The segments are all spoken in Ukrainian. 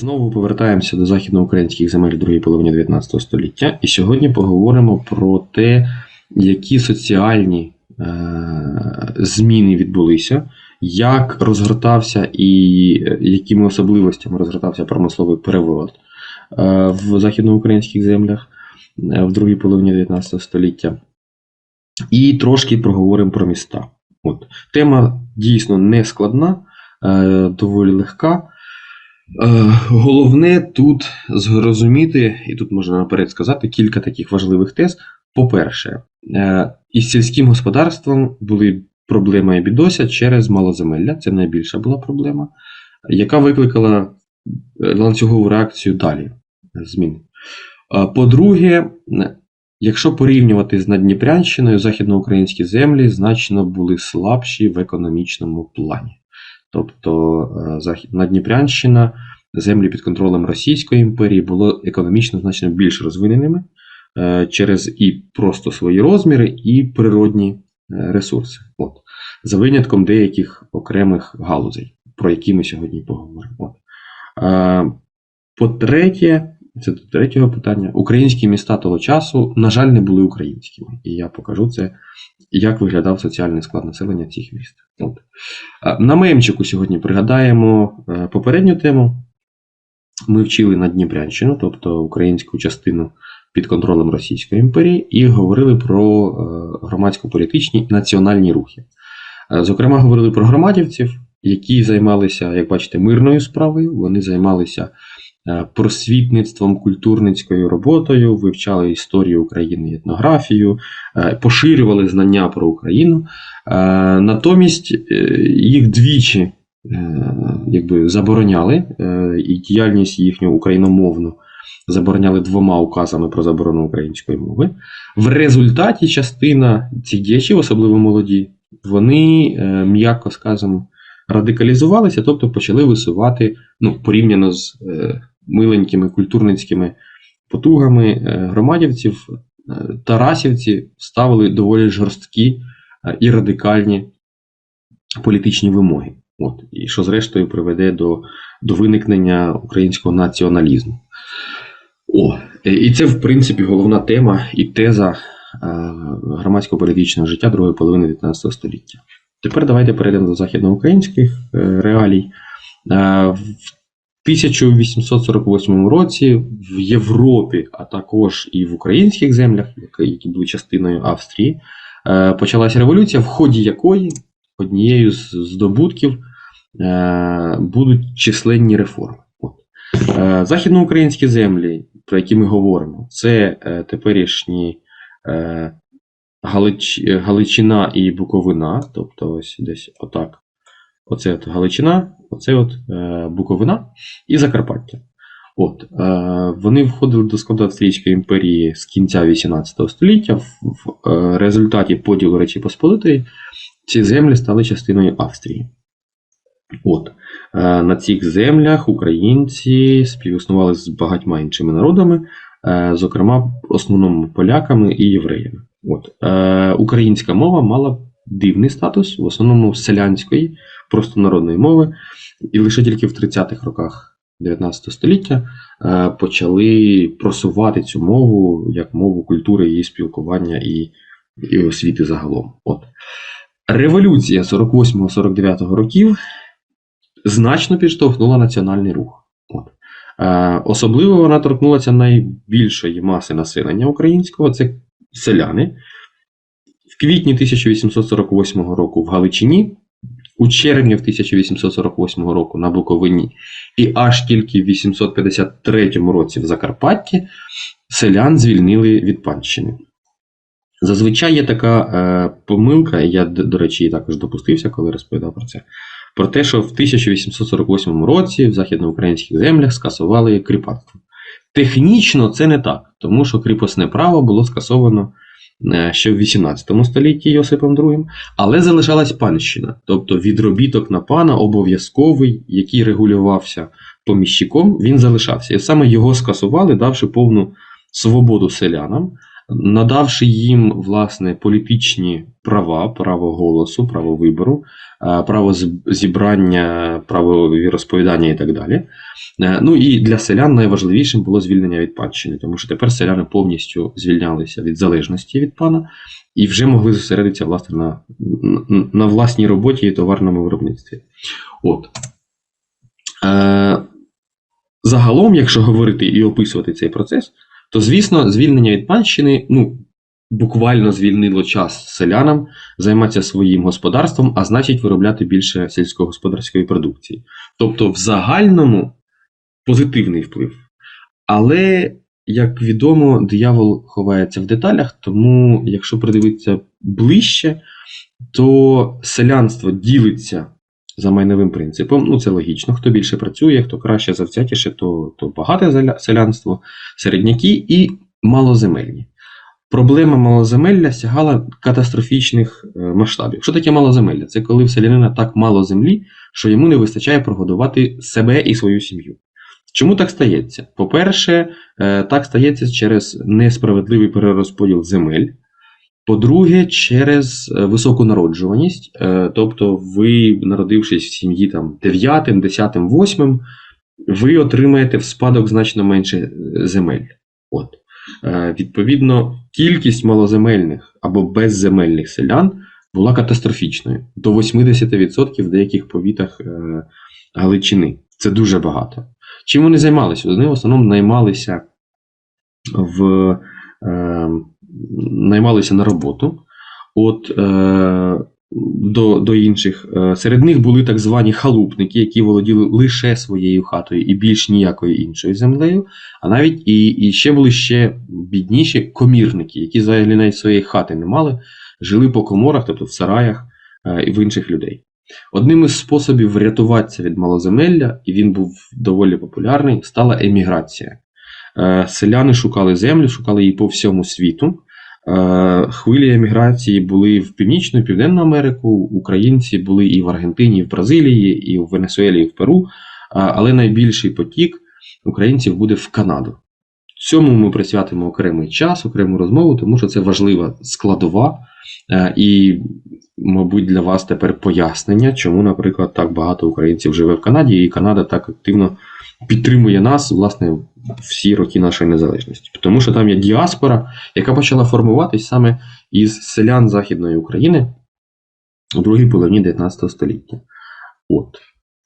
Знову повертаємося до західноукраїнських земель другої половини 19 століття, і сьогодні поговоримо про те, які соціальні е, зміни відбулися, як розгортався і е, якими особливостями розгортався промисловий переворот е, в західноукраїнських землях е, в другій половині 19 століття. І трошки проговоримо про міста. От. Тема дійсно не складна, е, доволі легка. Е, Головне тут зрозуміти, і тут можна наперед сказати кілька таких важливих тез. По-перше, е, із сільським господарством були проблема і бідося через малоземелля. Це найбільша була проблема, яка викликала е, ланцюгову реакцію далі змін. По-друге, якщо порівнювати з Надніпрянщиною, західноукраїнські землі значно були слабші в економічному плані. Тобто е, Надніпрянщина, землі під контролем Російської імперії були економічно значно більш розвиненими е, через і просто свої розміри, і природні е, ресурси. От. За винятком деяких окремих галузей, про які ми сьогодні поговоримо. По-третє, це до третього питання. Українські міста того часу, на жаль, не були українськими. І я покажу це, як виглядав соціальний склад населення цих міст. От. На мемчику сьогодні пригадаємо е, попередню тему. Ми вчили на Дніпрянщину, тобто українську частину під контролем Російської імперії, і говорили про е, громадсько-політичні національні рухи. Е, Зокрема, говорили про громадівців, які займалися, як бачите, мирною справою. Вони займалися просвітництвом, культурницькою роботою, вивчали історію України, і етнографію, е, поширювали знання про Україну. Е, Натомість е, їх двічі е, якби, забороняли, е, і діяльність їхню україномовну забороняли двома указами про заборону української мови. В результаті частина цих діячів, особливо молоді, вони, е, м'яко сказано, радикалізувалися, тобто почали висувати ну, порівняно з е, миленькими культурницькими потугами е, громадівців, е, тарасівці ставили доволі жорсткі е, і радикальні політичні вимоги. От, і що зрештою приведе до, до виникнення українського націоналізму. О, е, і це, в принципі, головна тема і теза е, громадсько-політичного життя другої половини 19 століття. Тепер давайте перейдемо до західноукраїнських е, реалій. Е, В 1848 році в Європі, а також і в українських землях, які- були частиною Австрії, е, почалася революція, в ході якої однією з здобутків будуть численні реформи. Західноукраїнські землі, про які ми говоримо, це теперішні Галич, е, Галичина і Буковина, тобто ось десь отак. Оце от Галичина, оце от е, Буковина і Закарпаття. От, е, вони входили до складу Австрійської імперії з кінця 18 століття. В, в е, результаті поділу Речі Посполитої ці землі стали частиною Австрії. От. Е, На цих землях українці співіснували з багатьма іншими народами, е, зокрема, основному поляками і євреями. От. Е, Українська мова мала дивний статус, в основному селянської, простонародної мови, і лише тільки в 30-х роках 19 століття е, почали просувати цю мову як мову культури, її спілкування і, і освіти загалом. От. Революція 48-49 років значно підштовхнула національний рух. От. Е, особливо вона торкнулася найбільшої маси населення українського це селяни. В квітні 1848 року в Галичині, у червні 1848 року на Буковині, і аж тільки в 853 році в Закарпатті селян звільнили від панщини. Зазвичай є така е, помилка, я, до речі, її також допустився, коли розповідав про це. Про те, що в 1848 році в західноукраїнських землях скасували кріпацтво. Технічно це не так, тому що кріпосне право було скасовано е, ще в 18 столітті Йосипом II, але залишалась панщина, тобто відробіток на пана обов'язковий, який регулювався поміщиком, він залишався. І саме його скасували, давши повну свободу селянам. Надавши їм власне політичні права, право голосу, право вибору, е, право зібрання, право розповідання і так далі. Е, Ну і для селян найважливішим було звільнення від панщини, тому що тепер селяни повністю звільнялися від залежності від пана і вже могли зосередитися власне на, на, власній роботі і товарному виробництві. От. Е, загалом, якщо говорити і описувати цей процес, то звісно, звільнення від панщини ну, буквально звільнило час селянам займатися своїм господарством, а значить виробляти більше сільськогосподарської продукції. Тобто, в загальному позитивний вплив. Але, як відомо, диявол ховається в деталях, тому, якщо придивитися ближче, то селянство ділиться за майновим принципом. Ну, це логічно. Хто більше працює, хто краще завзятіше, то, то багате селянство, середняки і малоземельні. Проблема малоземелля сягала катастрофічних е, масштабів. Що таке малоземелля? Це коли в селянина так мало землі, що йому не вистачає прогодувати себе і свою сім'ю. Чому так стається? По-перше, е, так стається через несправедливий перерозподіл земель. По-друге, через е, високу народжуваність. Е, Тобто, ви, народившись в сім'ї там 9, 10, 8, ви отримаєте в спадок значно менше е, земель. От. Відповідно, кількість малоземельних або безземельних селян була катастрофічною до 80% в деяких повітах Галичини. Це дуже багато. Чим вони займалися? Вони в основному наймалися в е, наймалися на роботу. От е, до, до інших. Е, Серед них були так звані халупники, які володіли лише своєю хатою і більш ніякою іншою землею. А навіть і, і ще були ще бідніші комірники, які взагалі навіть своєї хати не мали, жили по коморах, тобто в сараях е, і в інших людей. Одним із способів врятуватися від малоземелля, і він був доволі популярний, стала еміграція. Е, Селяни шукали землю, шукали її по всьому світу. Е, Хвилі еміграції були в Північну Південну Америку. Українці були і в Аргентині, і в Бразилії, і в Венесуелі, і в Перу. Але найбільший потік українців буде в Канаду. Цьому ми присвятимо окремий час, окрему розмову, тому що це важлива складова. Е, І, мабуть, для вас тепер пояснення, чому, наприклад, так багато українців живе в Канаді, і Канада так активно підтримує нас, власне, всі роки нашої незалежності. Тому що там є діаспора, яка почала формуватись саме із селян Західної України у другій половині 19 століття. От.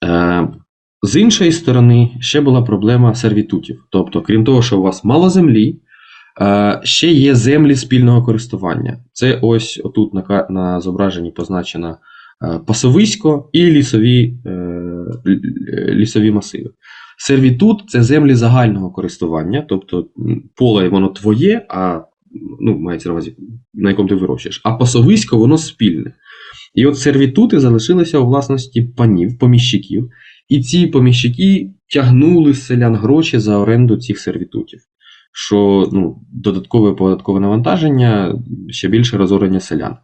Е, з іншої сторони, ще була проблема сервітутів. Тобто, крім того, що у вас мало землі, е, ще є землі спільного користування. Це ось отут на, на зображенні позначено е, пасовисько і лісові, е, лісові масиви. Сервітут це землі загального користування, тобто поле воно твоє, а ну, мається на увазі, на якому ти вирощуєш, а пасовисько воно спільне. І от сервітути залишилися у власності панів, поміщиків, і ці поміщики тягнули з селян гроші за оренду цих сервітутів. Що ну, додаткове податкове навантаження, ще більше розорення селян.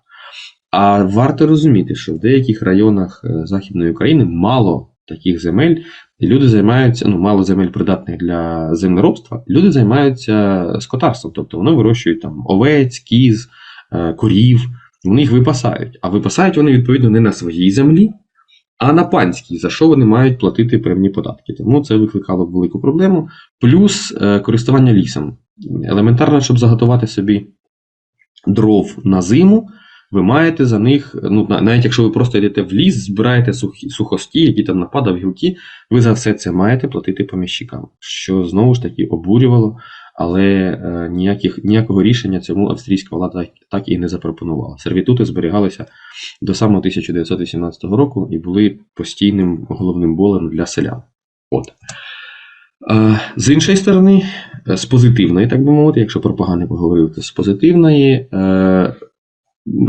А варто розуміти, що в деяких районах е, Західної України мало таких земель, і люди займаються, ну, мало земель придатних для землеробства, люди займаються скотарством, тобто вони вирощують там овець, кіз, е, корів, вони їх випасають. А випасають вони, відповідно, не на своїй землі, а на панській, за що вони мають платити певні податки. Тому це викликало велику проблему. Плюс е, користування лісом. Елементарно, щоб заготувати собі дров на зиму, ви маєте за них, ну на- навіть якщо ви просто йдете в ліс, збираєте сухі, сухості, які там нападав, гілки, ви за все це маєте платити поміщикам, що знову ж таки обурювало, але е, ніяких, ніякого рішення цьому австрійська влада так і не запропонувала. Сервітути зберігалися до самого 1918 року і були постійним головним болем для селян. От. Е, З іншої сторони, е, з позитивної, так би мовити, якщо про погане поговорив, то з позитивної е,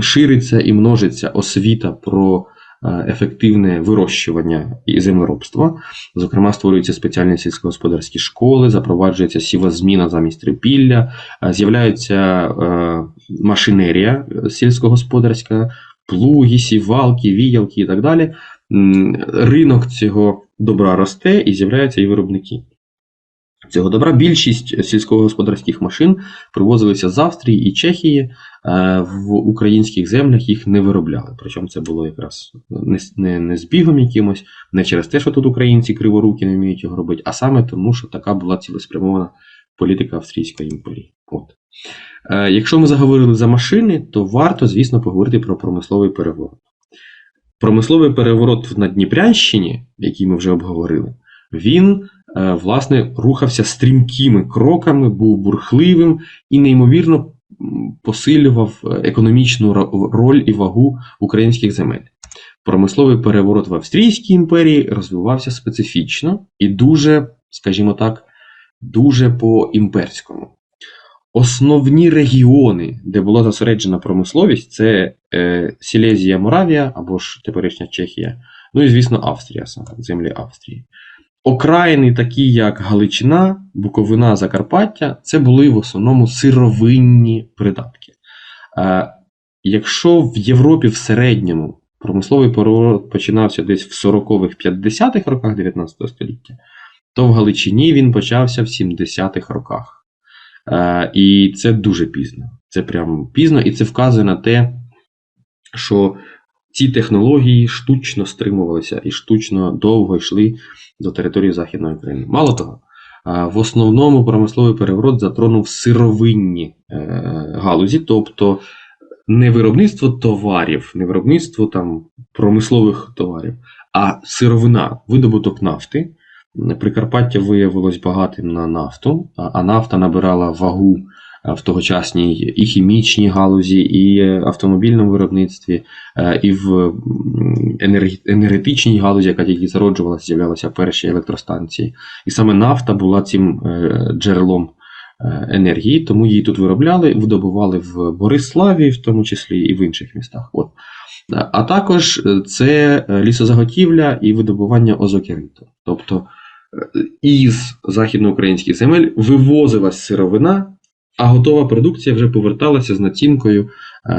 шириться і множиться освіта про е, ефективне вирощування і землеробства. Зокрема, створюються спеціальні сільськогосподарські школи, запроваджується сівозміна замість трипілля, е, з'являється е, машинерія сільськогосподарська, плуги, сівалки, віялки і так далі. Ринок цього добра росте і з'являються і виробники. Цього добра. Більшість сільськогосподарських машин привозилися з Австрії і Чехії. е, В українських землях їх не виробляли. Причому це було якраз не, з- не, не збігом якимось, не через те, що тут українці криворуки не вміють його робити, а саме тому, що така була цілеспрямована політика Австрійської імперії. От. Е, Якщо ми заговорили за машини, то варто, звісно, поговорити про промисловий переворот. Промисловий переворот на Дніпрянщині, який ми вже обговорили, він власне рухався стрімкими кроками, був бурхливим і неймовірно посилював е, економічну роль і вагу українських земель. Промисловий переворот в Австрійській імперії розвивався специфічно і дуже, скажімо так, дуже по-імперському. Основні регіони, де була зосереджена промисловість, це е, Сілезія, Моравія або ж теперішня Чехія, ну і, звісно, Австрія, землі Австрії. Окраїни, такі як Галичина, Буковина, Закарпаття, це були в основному сировинні придатки. Е, якщо в Європі в середньому промисловий переворот починався десь в 40-х 50-х роках 19 століття, то в Галичині він почався в 70-х роках. Е, і це дуже пізно. Це прям пізно, і це вказує на те, що ці технології штучно стримувалися і штучно довго йшли до території Західної України. Мало того, в основному промисловий переворот затронув сировинні е, галузі, тобто не виробництво товарів, не виробництво там промислових товарів, а сировина, видобуток нафти. Прикарпаття виявилось багатим на нафту, а нафта набирала вагу в тогочасній і хімічній галузі, і е, автомобільному виробництві, е, і в енергетичній галузі, яка тільки зароджувалася, з'являлися перші електростанції. І саме нафта була цим е, джерелом е, енергії, тому її тут виробляли, видобували в Бориславі, в тому числі і в інших містах. От. Е, А також е, це е, лісозаготівля і видобування озокериту. Тобто е, із західноукраїнських земель вивозилась сировина, а готова продукція вже поверталася з націнкою е,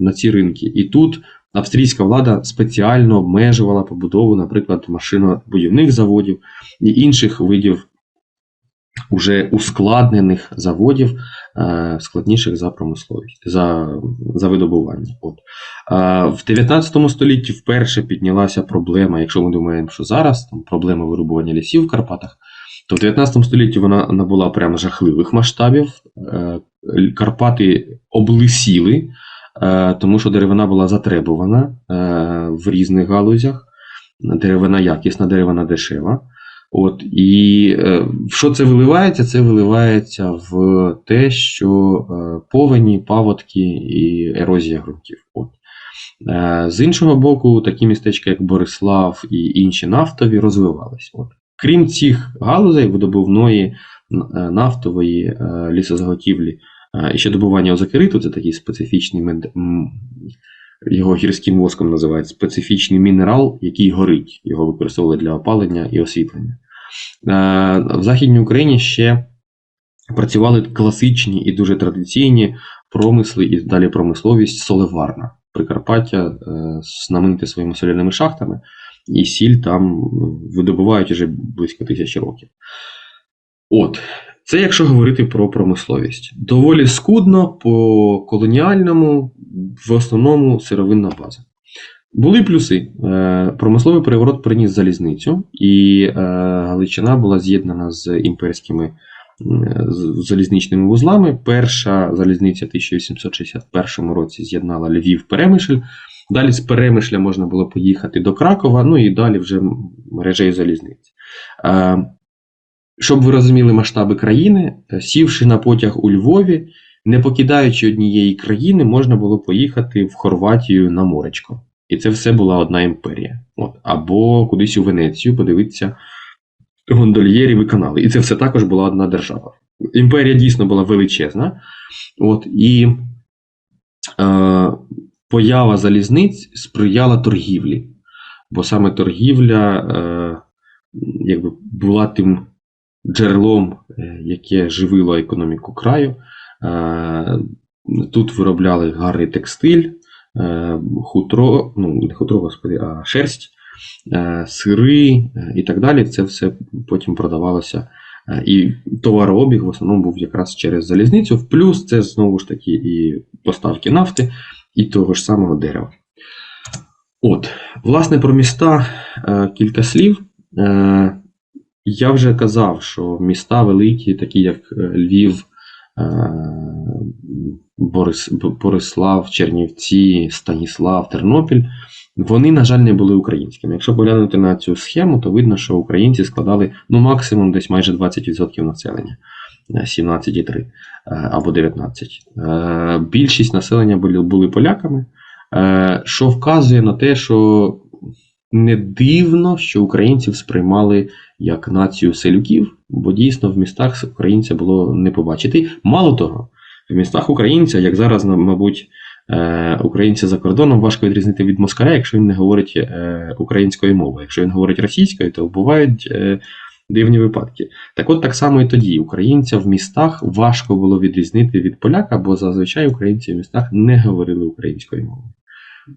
на ці ринки. І тут австрійська влада спеціально обмежувала побудову, наприклад, машинобудівних заводів і інших видів уже ускладнених заводів, е, складніших за промисловість, за, за видобування. От. Е, В 19 столітті вперше піднялася проблема, якщо ми думаємо, що зараз там проблема вирубування лісів в Карпатах, то в 19 столітті вона набула прямо жахливих масштабів. Е, Карпати облисіли, е, тому що деревина була затребувана е, в різних галузях. Деревина якісна, деревина дешева. От, і в що це виливається? Це виливається в те, що повені, паводки і ерозія ґрунтів. От. З іншого боку, такі містечка, як Борислав і інші нафтові, розвивались. От. Крім цих галузей, видобувної е, нафтової е, лісозаготівлі е, і ще добування озокериту, це такий специфічний його гірським воском називають специфічний мінерал, який горить. Його використовували для опалення і освітлення. В Західній Україні ще працювали класичні і дуже традиційні промисли і далі промисловість солеварна. Прикарпаття знамените своїми соляними шахтами, і сіль там видобувають вже близько тисячі років. От, це якщо говорити про промисловість. Доволі скудно по колоніальному, в основному сировинна база. Були плюси. Е, Промисловий переворот приніс залізницю, і е, Галичина була з'єднана з імперськими залізничними вузлами. Перша залізниця в 1861 році з'єднала Львів Перемишль. Далі з Перемишля можна було поїхати до Кракова, ну і далі вже мережею залізниць. Е, Щоб ви розуміли масштаби країни, е, сівши на потяг у Львові, не покидаючи однієї країни, можна було поїхати в Хорватію на моречко. І це все була одна імперія. От. Або кудись у Венецію подивитися гондольєрів і канали. І це все також була одна держава. Імперія дійсно була величезна. От, і е, поява залізниць сприяла торгівлі. Бо саме торгівля е, якби була тим джерелом, е, яке живило економіку краю. Е, Тут виробляли гарний текстиль, е, хутро, ну не хутро, господи, а шерсть, е, сири е, і так далі. Це все потім продавалося Е, І товарообіг в основному був якраз через залізницю. Плюс це знову ж таки і поставки нафти, і того ж самого дерева. От, власне, про міста е, кілька слів. Е, я вже казав, що міста великі, такі як е, Львів, Борис, Борислав, Чернівці, Станіслав, Тернопіль, вони, на жаль, не були українськими. Якщо поглянути на цю схему, то видно, що українці складали ну, максимум десь майже 20% населення. Е, 17,3 е, або 19. Е, Більшість населення були, поляками, е, що вказує на те, що не дивно, що українців сприймали як націю селюків, бо дійсно в містах українця було не побачити. Мало того, в містах українця, як зараз, мабуть, е, українця за кордоном важко відрізнити від москаля, якщо він не говорить е, українською мовою. Якщо він говорить російською, то бувають е, дивні випадки. Так от так само і тоді українця в містах важко було відрізнити від поляка, бо зазвичай українці в містах не говорили українською мовою.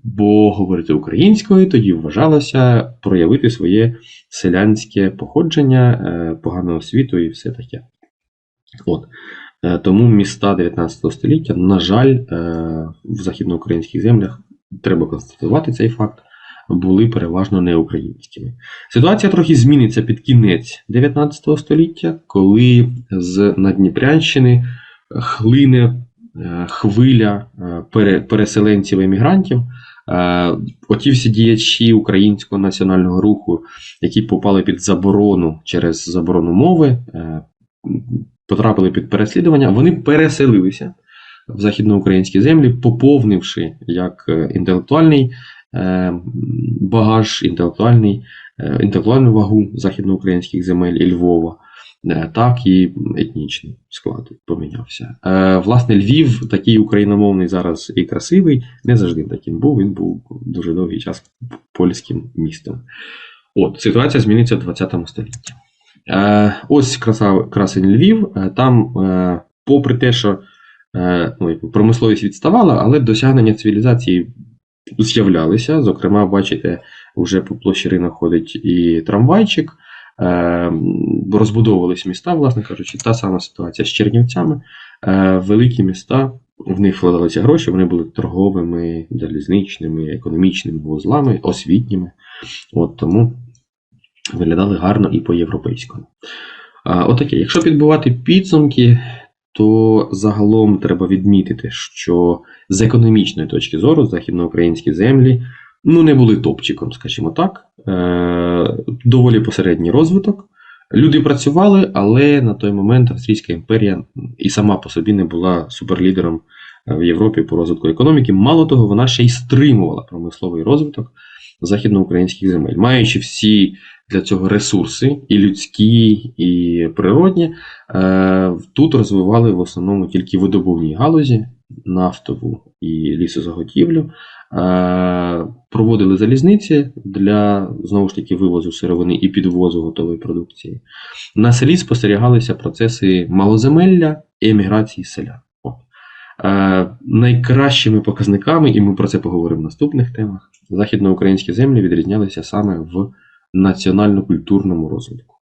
Бо говорити українською тоді вважалося проявити своє селянське походження, е, погану освіту і все таке. От. Е, Тому міста 19 століття, на жаль, е, в західноукраїнських землях треба констатувати цей факт, були переважно неукраїнськими. Ситуація трохи зміниться під кінець 19 століття, коли з Надніпрянщини хлине е, хвиля е, переселенців емігрантів. Е, Оті всі діячі українського національного руху, які попали під заборону через заборону мови, потрапили під переслідування, вони переселилися в західноукраїнські землі, поповнивши як інтелектуальний багаж, інтелектуальний, е, інтелектуальну вагу західноукраїнських земель і Львова, е, так і етнічний склад помінявся. Е, Власне, Львів, такий україномовний зараз і красивий, не завжди таким був. Він був дуже довгий час польським містом. От, ситуація зміниться в 20 столітті. Е, ось краса, красень Львів. Е, Там, е, попри те, що е, ну, промисловість відставала, але досягнення цивілізації з'являлися. Зокрема, бачите, вже по площі ринок ходить і трамвайчик. Е, розбудовувались міста, власне кажучи, та сама ситуація з Чернівцями. Е, великі міста, в них вкладалися гроші, вони були торговими, залізничними, економічними вузлами, освітніми. От тому виглядали гарно і по-європейському. Отаке, якщо підбивати підсумки, то загалом треба відмітити, що з економічної точки зору західноукраїнські землі ну, не були топчиком, скажімо так. Е, доволі посередній розвиток. Люди працювали, але на той момент Австрійська імперія і сама по собі не була суперлідером е, в Європі по розвитку економіки. Мало того, вона ще й стримувала промисловий розвиток західноукраїнських земель, маючи всі для цього ресурси, і людські, і природні, е, тут розвивали в основному тільки видобувні галузі, нафтову і лісозаготівлю, е, проводили залізниці для знову ж таки вивозу сировини і підвозу готової продукції. На селі спостерігалися процеси малоземелля і еміграції селян. Е, найкращими показниками, і ми про це поговоримо в наступних темах, західноукраїнські землі відрізнялися саме в національно-культурному розвитку.